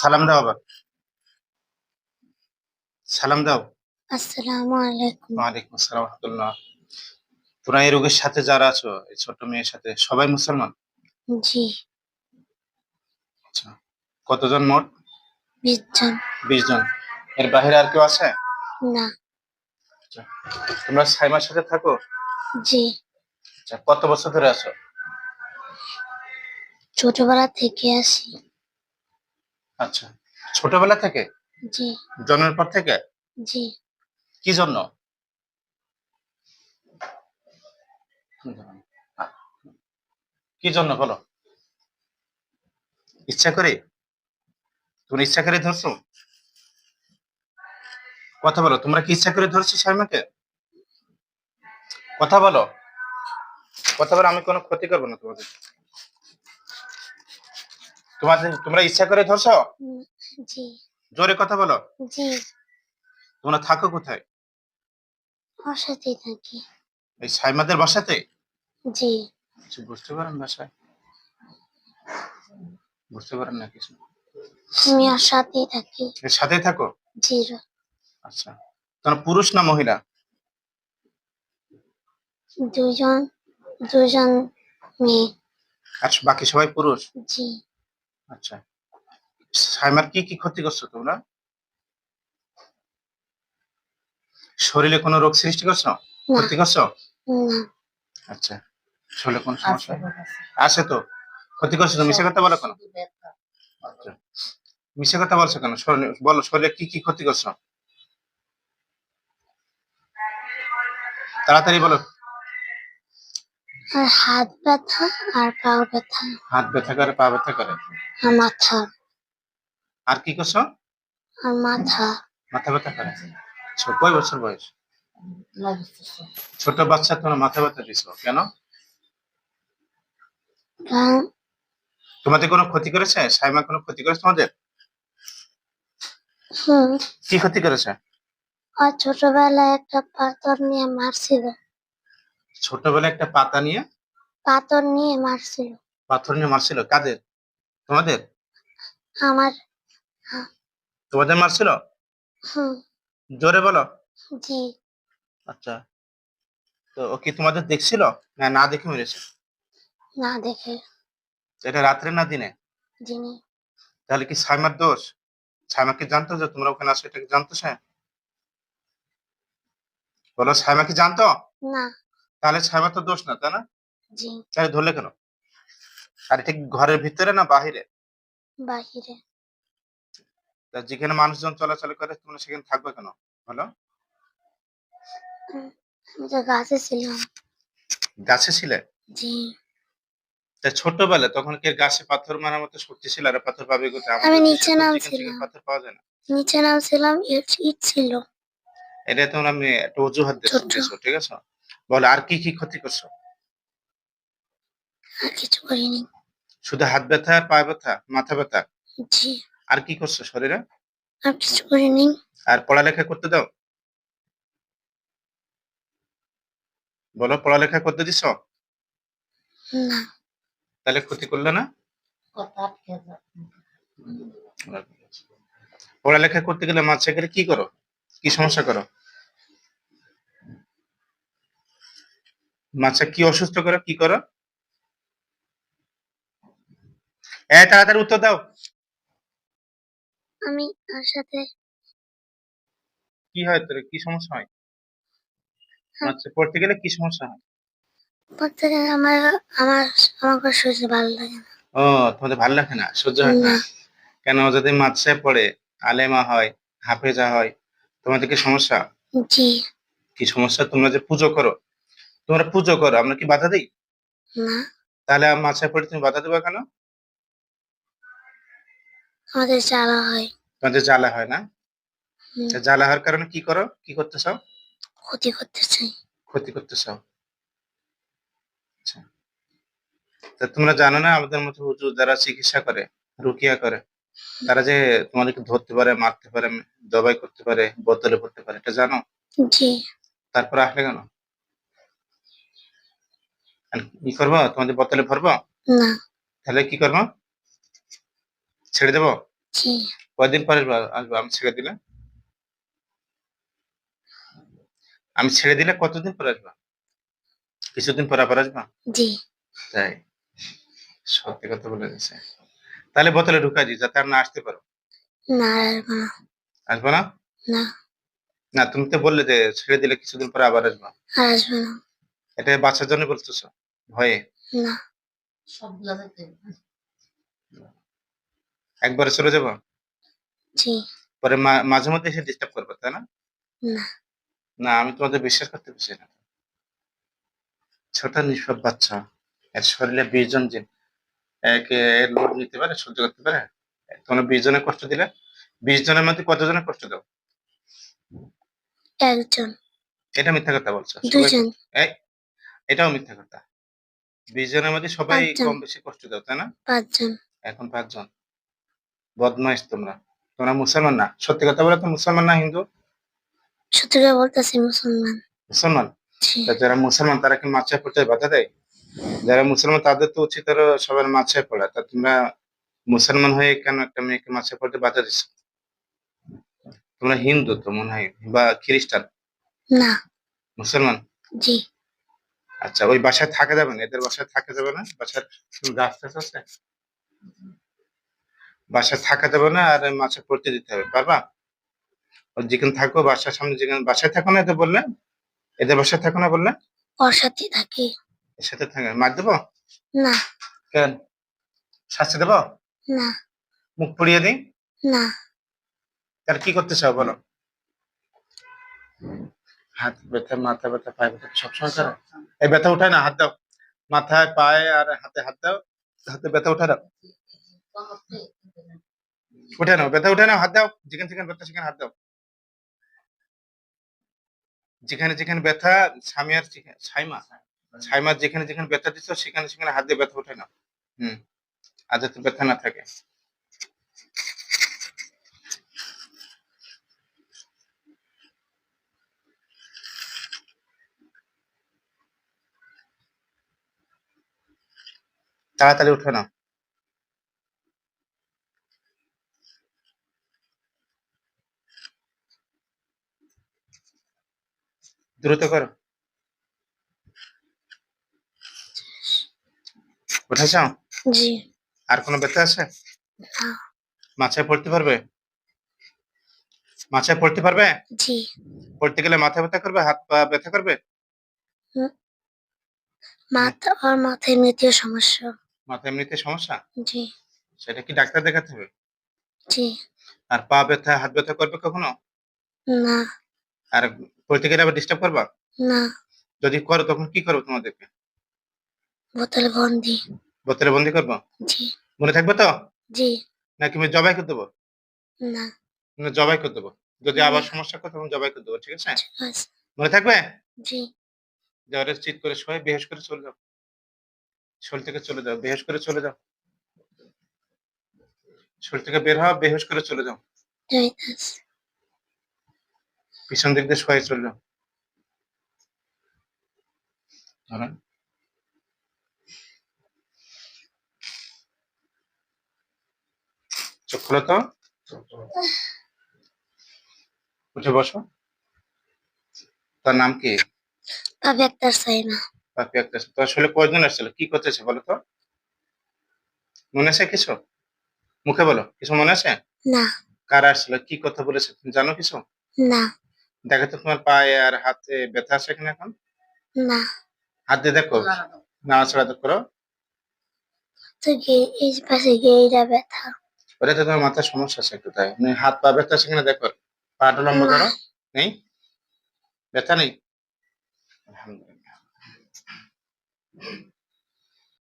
সালাম দাও আবার। সালাম দাও। আসসালামু আলাইকুম। ওয়ালাইকুম আসসালাম রহমতুল্লাহ। তোমরা এই রোগের সাথে যারা আছো এই ছোট মেয়ের সাথে সবাই মুসলমান? জি। আচ্ছা কতজন মোট? বিশ জন। বিশ জন। এর বাইরে আর কেউ আছে? না। আচ্ছা তোমরা সাইমার সাথে থাকো? জি। আচ্ছা কত বছর ধরে আছো? ছোটবেলা থেকে আসি। আচ্ছা। ছোটবেলা থেকে? জি। জন্মের পর থেকে? জি। কি জন্য? কি জন্য বলো? ইচ্ছা করে? তুমি ইচ্ছা করে ধরছো? কথা বলো তোমরা কি ইচ্ছা করে ধরছো সাইমাকে কথা বলো। কথা বলো আমি কোনো ক্ষতি করব না তোমাদের। তোমাদের তোমরা ইচ্ছা করে ধরছো? জি। জোরে কথা বলো। জি। তোমরা থাকো কোথায়? থাকি। এই সাইমাদের বাসাতে? জি। কিছু বুঝতে পারেন বাসায় বুঝতে পারেন না কিছু। আমি ওর সাথেই থাকি। এর সাথেই থাকো? জি আচ্ছা। তোমরা পুরুষ না মহিলা? দুজন দুজন মেয়ে। আর বাকি সবাই পুরুষ? জি। আচ্ছা। সাইমার কি কি ক্ষতি করছ তোমরা? শরীরে কোনো রোগ সৃষ্টি করছ? ক্ষতি করছ? আচ্ছা। শরীরে কোন সমস্যা? আছে। তো? ক্ষতি করছ তো? মিশে কথা বলো কেন? আচ্ছা। মিশে কথা বলছো কেন? শরীরে- বলো শরীরে কি কি ক্ষতি করছ? তাড়াতাড়ি বলো। আর হাত ব্যথা আর পাও ব্যথা। হাত ব্যথা করে পা ব্যথা করে? আর মাথা। আর কি করছ? আর মাথা। মাথা ব্যথা করে? ছো- কয় বছর বয়স? ছোট বাচ্চা তোমার মাথা ব্যথা দিছো কেন? তোমাদের কোনো ক্ষতি করেছে? সাইমা কোনো ক্ষতি করেছে তোমাদের? হুম। কি ক্ষতি করেছে? আর ছোটবেলায় একটা পাথর নিয়ে মারছিল। ছোটবেলায় একটা পাতা নিয়ে পাথর নিয়ে মারছিল। পাথর নিয়ে মারছিল। কাদের? তোমাদের? আমার। তোমাদের মারছিল? হুম। জোরে বলো। জি। আচ্ছা। তো ও কি তোমাদের দেখছিল? না না দেখে মেরেছে? না দেখে। এটা রাত্রে না দিনে? যিনি তাহলে কি সাইমার দোষ? সাইমা কি জানতো যে তোমরা ওখানে আসো এটা কি জানতো সে? বলো সাইমা কি জানতো? না। তাহলে সাইমা তো দোষ না তাই না? তাহলে ধরলে কেন? আর এটা কি ঘরের ভিতরে না বাহিরে? বাহিরে। তা যেখানে মানুষজন চলাচল করে তোমরা সেখানে থাকবে কেন? বলো। গাছে ছিলাম। গাছে ছিলে? জি। তা ছোটবেলায় তখন কি গাছে পাথর মারার মতো শক্তি ছিল? আর পাথর পাবে কোথায়? আমি নিচে নামছিলাম। পাথর পাওয়া যায় না। নিচে নামছিলাম ইট ছিল। এটা তোমরা আমি একটা অজুহাত। দিয়েছ ঠিক আছে? বলো আর কি কি ক্ষতি করছ? কিছু করিনি। শুধু হাত ব্যথা আর পা ব্যথা মাথা ব্যথা? জি। আর কি করছ শরীরে? আর কিছু করিনি। আর পড়ালেখা করতে দাও? বলো পড়ালেখা করতে দিছ? না। তাহলে ক্ষতি করল না? পড়ালেখা করতে গেলে মাঝে গেলে কি করো? কি সমস্যা করো? মাছা কি অসুস্থ করো কি করো? এ তাড়াতাড়ি উত্তর দাও। আমি তার সাথে কি হয় তোর? কি সমস্যা হয়? আচ্ছা পড়তে গেলে কি সমস্যা হয়? পড়তে গেলে আমার আমার আমাকে শরীর ভালো লাগে না। ও তোমাদের ভালো লাগে না? সহ্য হয় না? না। কেন? যদি মাদ্রাসায় পড়ে আলেমা হয় হাফেজা হয় তোমাদের কি সমস্যা? জি। কি সমস্যা? তোমরা যে পুজো করো তোমরা পুজো করো আমরা কি বাধা দিই? না। তাহলে মাদ্রাসায় পড়ে তুমি বাধা দেবা কেন? আমাদের জ্বালা হয়। তোমাদের জ্বালা হয় না? জ্বালা হওয়ার কারণে কি করো? কি করতে চাও? ক্ষতি করতে চাই। ক্ষতি করতে চাও। আচ্ছা। তা তোমরা জানো না আমাদের মতো হুজুর যারা চিকিৎসা করে রুকিয়া করে তারা যে তোমাদেরকে ধরতে পারে মারতে পারে জবাই করতে পারে বোতলে পড়তে পারে এটা জানো? জি। তারপরে আসলে কেন? কি করব? তোমাদের বোতলে ভরবো? না। তাহলে কি করব? ছেড়ে দেবো? জি। কয়দিন পরে আসবা- আমি ছেড়ে দিলে? আমি ছেড়ে দিলে কতদিন পরে আসবা? কিছুদিন পরে আবার আসবা? তাই। সত্যি কথা বলে দিচ্ছে তাহলে বোতলে ঢুকা দিই যাতে আর না আসতে পারো। না আসব না। না? না। না তুমি তো বললে যে ছেড়ে দিলে কিছুদিন পরে আবার আসবা। আসব না। এটা বাচ্চার জন্য বলতেছো? ভয়ে? না। সবগুলা একবারে চলে যাব? জি। পরে মা- মাঝে মধ্যে এসে ডিস্টার্ব করবে তাই না? না। না আমি তোমাদের বিশ্বাস করতে পারছি না। ছোট নিষ্পাপ বাচ্চা। এর শরীরে বিশ জন জিন এর লোড নিতে পারে সহ্য করতে পারে? তোমরা বিশ জনের কষ্ট দিলে? বিশ জনের মধ্যে কতজনের কষ্ট দাও? একজন। এটা মিথ্যা কথা বলছো। দুজন এই, এটাও মিথ্যা কথা। বিশ জনের মধ্যে সবাই পাঁচজন। কম বেশি কষ্ট দাও তাই না? পাঁচজন। এখন পাঁচজন। বদমাইশ তোমরা। তোমরা মুসলমান না? সত্যি কথা বলে তো মুসলমান না হিন্দু? সত্যি করে বলতেছি মুসলমান। মুসলমান? জি। তা যারা মুসলমান তারা কি মাছায় পড়তে বাধা দেয়? যারা মুসলমান তাদের তো উচিত আরও সবার মাছায় পড়া। তা তোমরা মুসলমান হয়ে কেন একটা মেয়েকে মাছায় পড়তে বাধা দিচ্ছ তোমরা হিন্দু তো মনে হয় বা খ্রিস্টান? না। মুসলমান? জি। আচ্ছা ওই বাসায় থাকা যাবে না? এদের বাসায় থাকা যাবে না? বাসায় গাছ টাছ আছে? বাসায় থাকা যাবে না আর মাছে পড়তে দিতে হবে পারবা? যেখানে থাকো বাসার সামনে যেখানে বাসায় থাকো না এদের বললে? এদের বাসায় থাকো না বললে? ওর সাথে থাকি। এর সাথে থাকে মার দেবো? না। কেন? শাস্তি দেবো? না। মুখ পুড়িয়ে দিই? না। তার কি করতে চাও বলো? হাত ব্যথা মাথা ব্যথা পায়ে ব্যথা সবসময় করো। এই ব্যথা উঠায় না হাত দাও। মাথায় পায়ে আর হাতে হাত দাও হাতে ব্যথা উঠে দাও। উঠে নাও ব্যথা উঠে নাও হাত দাও। যেখানে যেখানে ব্যথা সেখানে হাত দাও। যেখানে যেখানে ব্যথা সামিয়ার সাইমা সাইমার যেখানে যেখানে ব্যথা দিচ্ছ সেখানে সেখানে হাত দিয়ে ব্যথা উঠে নাও। হুম আর যাতে ব্যথা না থাকে। তাড়াতাড়ি উঠে নাও দ্রুত করো। উঠেছ? জি। আর কোনো ব্যথা আছে? না। মাথায় পড়তে পারবে? মাথায় পড়তে পারবে? জি। পড়তে গেলে মাথা ব্যথা করবে? হাত পা ব্যথা করবে? মাথা ওর মাথায় এমনিতেও সমস্যা। মাথা এমনিতে সমস্যা? জি। সেটা কি ডাক্তার দেখাতে হবে? জি। আর পা ব্যথা হাত ব্যথা করবে কখনো? না। আর পড়তে গেলে আবার ডিস্টার্ব করবা? না। যদি করো তখন কি করব তোমাদেরকে? বোতল বন্দি। বোতলে বন্দি করব? জি। মনে থাকবে তো? জি। নাকি আমি জবাই করে দেবো? না। জবাই করে দেবো। যদি আবার সমস্যা করে তখন জবাই করে দেবো ঠিক আছে? মনে থাকবে? জি। যাওয়ারে চিট করে সবাই বেহেস করে চলে যাও। শরীর থেকে চলে যাও, বেহেস করে চলে যাও। শরীর থেকে বের হওয়া বেহেস করে চলে যাও। পিছন দিক দিয়ে সবাই চলে যাও। চোখ খোলো তো। উঠে বসো। তার নাম কি? একটা চাই না পাপি একটা তো আসলে কয়জন আসছিল? কি করতেছে বলো তো? মনে আছে কিছু? মুখে বলো কিছু মনে আছে? না। কারা আসছিল? কি কথা বলেছে? তুমি জানো কিছু? না। দেখো তো তোমার পায়ে আর হাতে ব্যথা আছে কিনা এখন? না। হাত দিয়ে দেখো। নাড়াচাড়া তো করো। তো এই পাশে গিয়ে ব্যথা। ওটা তো তোমার মাথার সমস্যা আছে একটু তাই। মানে হাত পা ব্যথা আছে কিনা দেখো। পাটা লম্বা না। করো। নেই? ব্যথা নেই? Yeah.